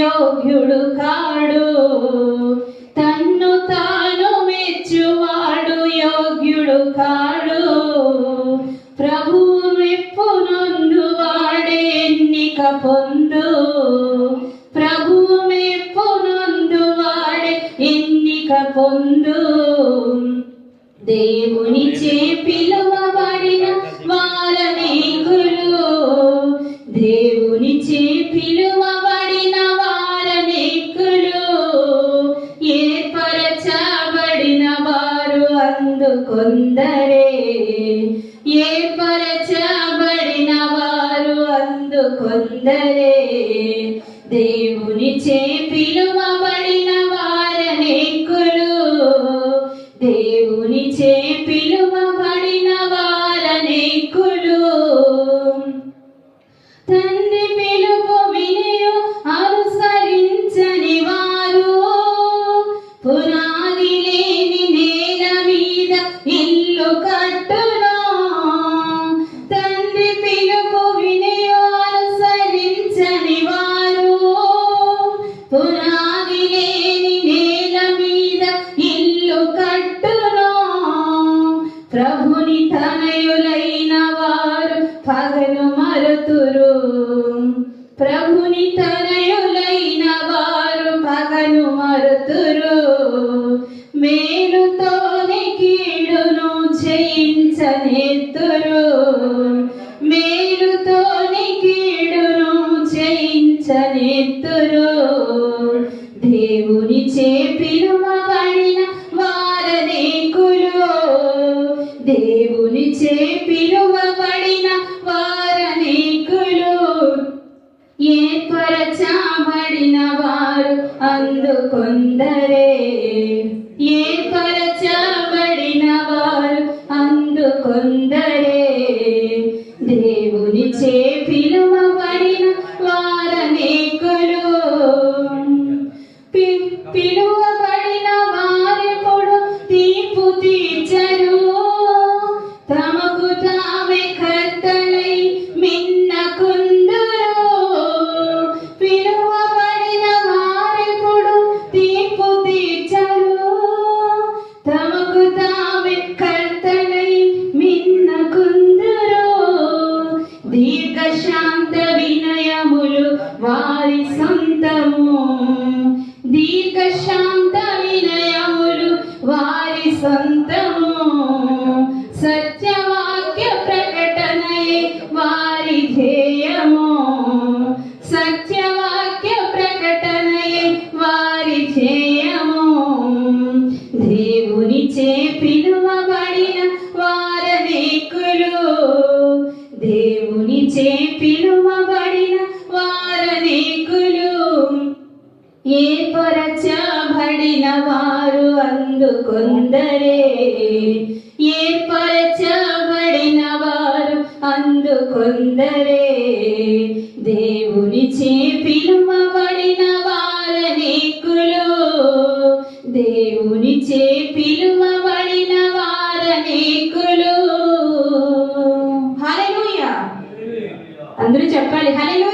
యోగ్యుడు కాడు. తన్ను తాను మెచ్చువాడు యోగ్యుడు కాడు. ప్రభు మెప్పు నొందు వాడే ఎన్నిక పొందు. ప్రభు మెప్పు నొందు వాడే ఎన్నిక పొందు. దేవుని చే పిలువబడిన అందుకొందరే ఏర్పరచబడిన వారు అందుకొందరే దేవుని చే పిలువబడిన వారనేకులు దేవుని చే పిలువబడిన వారనేకులు తండ్రి ప్రభుని తనయులైన వారు పగను మరుతురు. మేలుతోనే కీడును చేయించనెత్తురు మేలుతోనే కీడును చేయించనెత్తురు దేవుని చే పిలువబడిన వారనేకులు. దేవుని చే పిలువబడిన అందుకొందరే. ఏర్పరచబడిన వారు అందుకొందరే. దేవుని చే పిలువబడిన వారనేకులు. పిలువ దీర్ఘశాంత వినయములు వారి సొంతము. దీర్ఘశాంత వినయములు వారి సొంతము. సత్యవాక్య ప్రకటనయే వారి ధ్యేయము. సత్యవాక్య ప్రకటనయే వారి ధ్యేయము. దేవుని చేపి పిలువబడిన వారనేకులు దేవుని చే పిలువబడిన వారనేకులు అందరూ చెప్పాలి హల్లెలూయా